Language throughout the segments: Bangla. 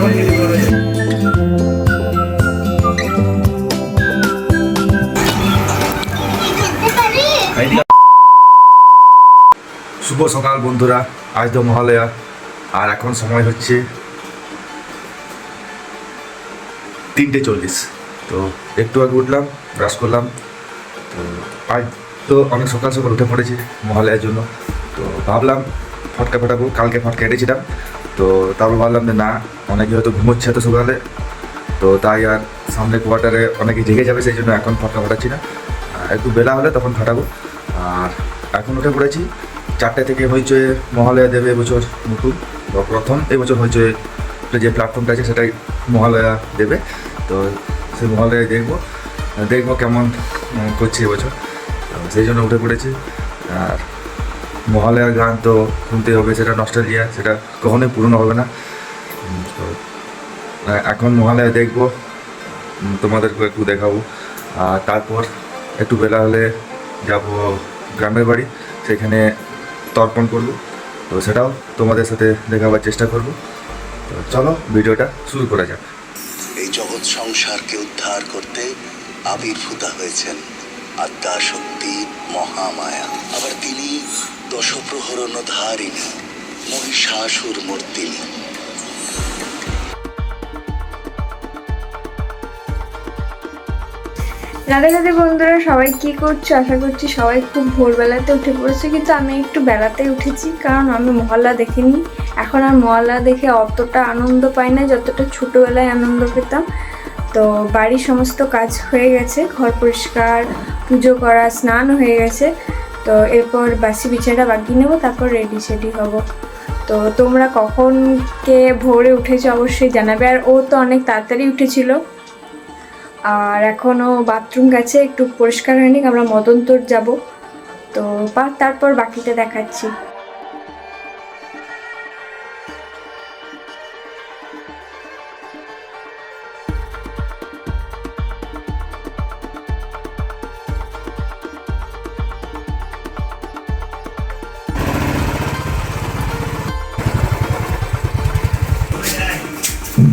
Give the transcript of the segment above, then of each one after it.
শুভ সকাল বন্ধুরা, আজ তো মহালয়া, আর এখন সময় হচ্ছে তিনটে চল্লিশ। তো একটু আগে উঠলাম, ব্রাশ করলাম, তো আজ তো অনেক সকাল সকাল উঠে পড়েছি মহালয়ার জন্য। তো ভাবলাম ফটকা ফাটাবো, কালকে ফটকা এনেছিলাম। তো তারপর ভাবলাম যে না অনেকে হয়তো ঘুমোচ্ছে এত সকালে। তো তাই আর সামনে কোয়ার্টারে অনেকে জেগে যাবে, সেই জন্য এখন ফটকা ফাটাচ্ছি না একটু বেলা হলে তখন ফাটাবো আর এখন উঠে পড়েছি চারটে থেকে হয়েছে মহালয়া দেবে এবছর নতুন। বা প্রথম এবছর হয়েছে যে প্ল্যাটফর্মটা আছে সেটাই মহালয়া দেবে। তো সেই মহালয়া দেখব দেখব কেমন করছে এবছর সেই জন্য উঠে পড়েছি। আর মহালয়ার গান তো শুনতেই হবে, সেটা নস্টালজিয়া সেটা কখনোই পূরণ হবে না। তো এখন মহালয়া দেখব তোমাদেরকে একটু দেখাবো। আর তারপর একটু বেলা হলে যাব গ্রামের বাড়ি, সেখানে তর্পণ করব। তো সেটাও তোমাদের সাথে দেখাবার চেষ্টা করব। তো চলো, ভিডিওটা শুরু করা যাক। এই জগৎ সংসারকে উদ্ধার করতে আবির্ভূতা হয়েছেন আদ্যা শক্তি মহামায়া। আবার তিনি দশপ্রহরণ ধারিণী মহিষাসুর মূর্তিনী রাধে রাধে বন্ধুরা, সবাই কি করছ? আশা করছি সবাই খুব ভোরবেলাতে উঠে পড়েছে, কিন্তু আমি একটু বেলাতে উঠেছি, কারণ আমি মহল্লা দেখিনি। এখন আর মহল্লা দেখে অতটা আনন্দ পাই না, যতটা ছোটোবেলায় আনন্দ পেতাম। তো বাড়ির সমস্ত কাজ হয়ে গেছে, ঘর পরিষ্কার, পুজো করা, স্নান হয়ে গেছে। তো এরপর বাসি বিছানাটা বাকি নেব, তারপর রেডি সেডি হব। তো তোমরা কখন কে ভোরে উঠেছো অবশ্যই জানাবে, আর ও তো অনেক তাড়াতাড়ি উঠেছিল। আর এখনও বাথরুম গেছে, একটু পরিষ্কার হয়নি, আমরা মদন্তর যাব। তো তারপর বাকিটা দেখাচ্ছি।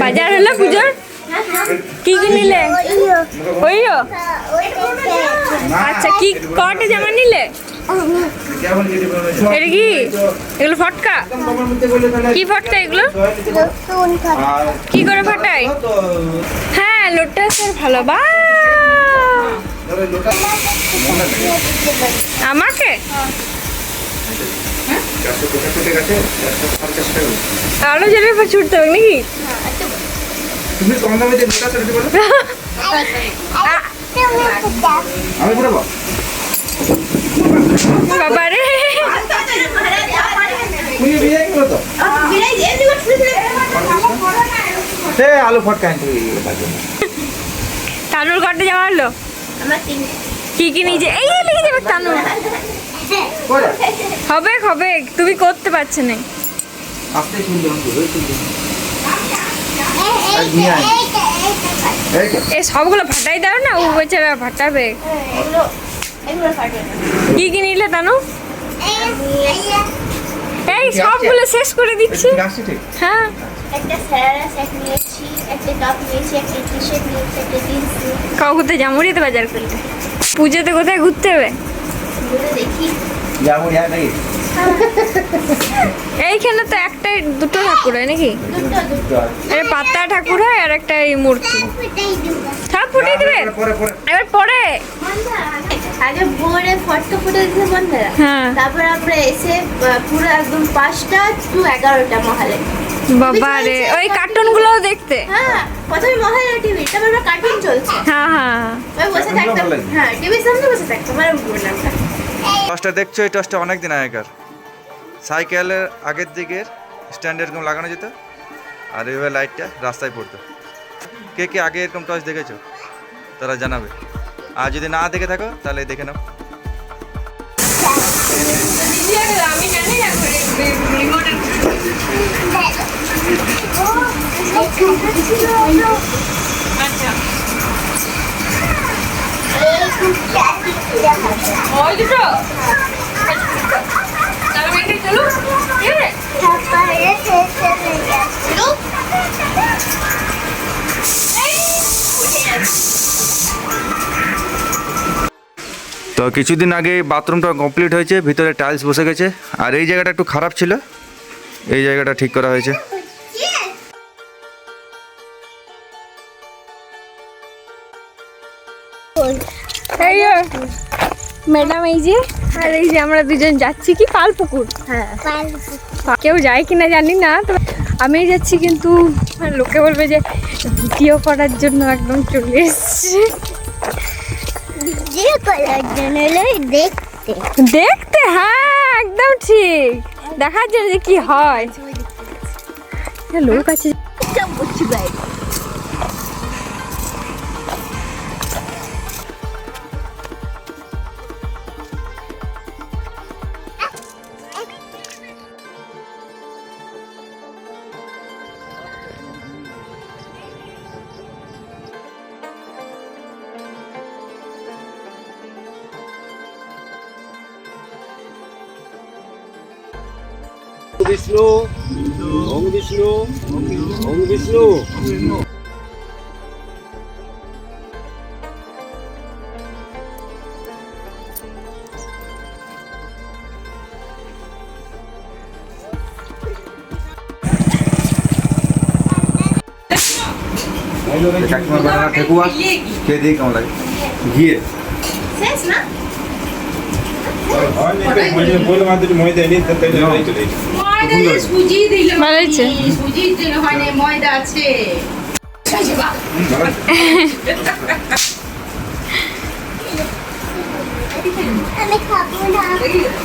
বাজার হলো পুজোর? কি কি নিলে ওইও? আচ্ছা কি কটা জামা নিলে? এটা কি? এগুলো ফটকা? কি ফটকা এগুলো? কি করে ফাটাই? হ্যাঁ লোটটা স্যার ভালো বা। আমাকে? আরও জেলে ছুটতে হবে নাকি? তুমি কম দামে যে সেটা বলো? আমি বলব বাবা রে তুমি বিয়ে সে আলু ফটকা আনতে তানুর কটা জামা হলো কি কি নিজে এই লিখে যাবে তানুর। হবে হবে তুমি করতে পারছে না। আস্তে এ সবগুলো ফাটাই দাও না ও বেচারা ফাটাবে। কি কি নিলে তানু? এই সবগুলো শেষ করে দিচ্ছি। হ্যাঁ। একটা স্যারারা সেট নিয়েছি একটা কাপ নিয়েছি একটা টি শার্ট নিয়েছি একটা জিন্স কাউ কোথায় জামুরিতে বাজার করতে পুজোতে কোথায় ঘুরতে হবে? দেখি। নাকি? এইখানে তো একটাই দুটো ঠাকুর হয় নাকি? দুটো দুটো পাতা ঠাকুর হয় আর একটা এই মূর্তি। সব ফুটিয়ে দিবে? পরে পরে এবার পরে? আগে ভোরে ফটো ফুটে দিতে বন্ধুরা হ্যাঁ। তারপর আমরা এসে পুরো একদম পাঁচটা টু এগারোটা মহালে। বাবা রে ওই কার্টুনগুলোও দেখতে। হ্যাঁ প্রথমে মহালে টিভি তারপর কার্টুন চলছে। হ্যাঁ হ্যাঁ। ওই বসে থাকতাম। হ্যাঁ টিভির সামনে বসে থাকতাম আর বললাম টসটা দেখছ? এই টসটা অনেক দিন আগেকার। সাইকেলের আগের দিকের স্ট্যান্ড এরকম লাগানো যেত আর এইভাবে লাইটটা রাস্তায় পড়তো। কে কে আগে এরকম টস দেখেছ? তারা জানাবে। আর যদি না দেখে থাকো তাহলে দেখে নাও। তো কিছুদিন আগে বাথরুমটা কমপ্লিট হয়েছে ভিতরে টাইলস বসে গেছে আর এই জায়গাটা একটু খারাপ ছিল। এই জায়গাটা ঠিক করা হয়েছে। ম্যাডাম এই যে আর এই যে আমরা দুজন যাচ্ছি কি পালপুকুর? হ্যাঁ। কেউ যায় কিনা জানি না তো আমি যাচ্ছি কিন্তু লোকে বলবে যে ভিডিও করার জন্য একদম চলে এসছি। দেখতে। দেখতে হ্যাঁ একদম ঠিক। দেখার জন্য যে কি হয়। লোক আছে বিষ্ণু ওং বিষ্ণু ওং বিষ্ণু। বানানো ঠেকুয়া খেয়ে দিয়ে কেমন লাগে? ঘিয়ে। শেষ না?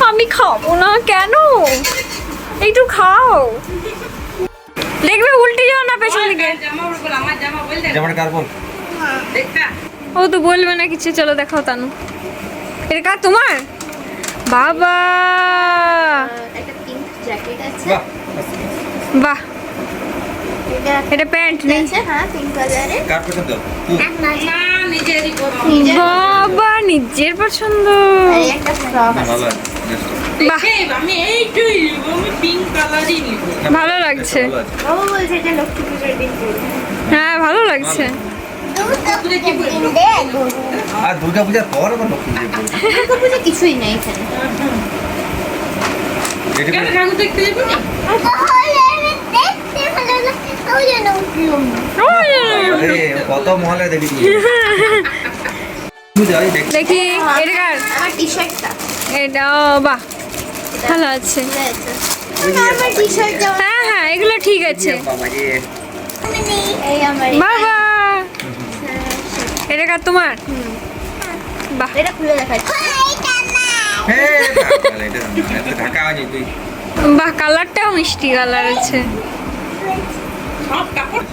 আমি খাব না কেন? একটু খাও। দেখবে উল্টে যাও না পেছন দিকে। ও তো বলবে না কিছু চলো দেখাও তানু। এটা কার তোমার? বাবা! একটা পিঙ্ক জ্যাকেট আছে। বাহ বাহ! এটা এটা প্যান্ট নেই। আছে হ্যাঁ পিঙ্ক কালারের কার পছন্দ? না নিজেরই করো বাবা নিজের পছন্দ। আর একটা ফ্রক আছে। ভালো বাহ! আমি এইটাই নিব আমি পিঙ্ক কালারই নিব। ভালো লাগছে। বাবু বলছে এটা লক্ষ্মী পুজোর দিন হ্যাঁ ভালো লাগছে? আর দুর্গা পূজার পর আবার লক্ষ্মী পুজো দুর্গা পুজো কিছুই নাই এখানে। ঠাকুর দেখতে যাব? না কত মহলে দেখি। দেখ। এটা আমার টি। শার্টটা এটা বাহ। ভালো আছে। হ্যাঁ হ্যাঁ এগুলো ঠিক আছে। বাবা। এটা কার তোমার? বাহ। এটা খুলে দেখাচ্ছি হে বাবা, এটা এটা ঢাকা আছে তুই। বাহ কালারটাও মিষ্টি কালার আছে সব কাপড়।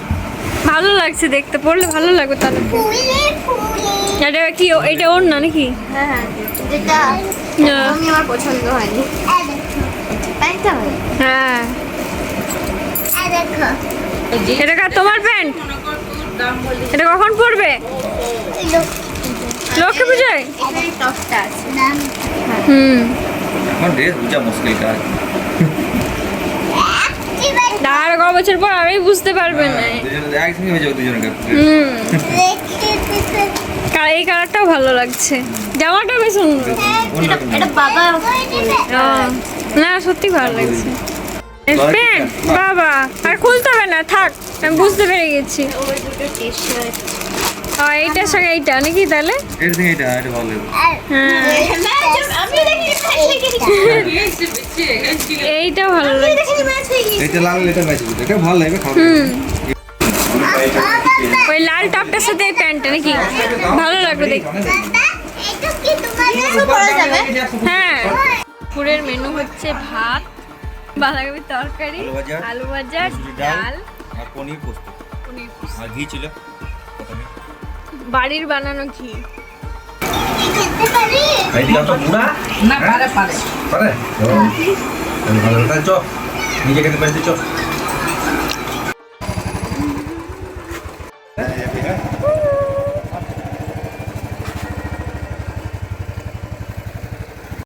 ভালো লাগছে দেখতে পড়লে ভালো লাগবে তাহলে। এটা কি ও- এটা ওর না নাকি? হ্যাঁ হ্যাঁ যেটা আমি আমার পছন্দ হয়নি। হ্যাঁ। এটা কার তোমার প্যান্ট? এটা কখন পড়বে লক্ষ্মী পুজোয়? হুম। এখন ড্রেস বুঝা মুশকিল কাজ। আর ক বছর পর আমি বুঝতে পারবে না একসঙ্গে হয়ে যাবে দুজনে হুম। এই কালারটাও ভালো লাগছে। জামাটা বেশ সুন্দর। এটা এটা বাবা না সত্যি ভালো লাগছে। প্যান্ট বাবা। আর খুলতে হবে না থাক আমি বুঝতে পেরে গেছি। ও এইটার সঙ্গে এইটা নাকি তাহলে? এটা থেকে এটা এটা ভালো হ্যাঁ। এইটাও ভালো হয়ে এটা লাল এটা ম্যাচ এটা ভালো লাগবে খাবে। হুম। ওই লাল টপটার সাথে এই প্যান্টটা নাকি? ভালো লাগবে দেখতে হ্যাঁ পুরের মেনু হচ্ছে ভাত বাঁধাকপির তরকারি আলু ভাজা, ডাল, আর পনির পোস্ত। পনির আর ঘি ছিল। বাড়ির বানানো ঘি। খেতে পারি এইটা তো বুড়া। না পারে পারে। পারে? ও, তাহলে ভালো তাহলে চ নিজে খেতে পারছি চ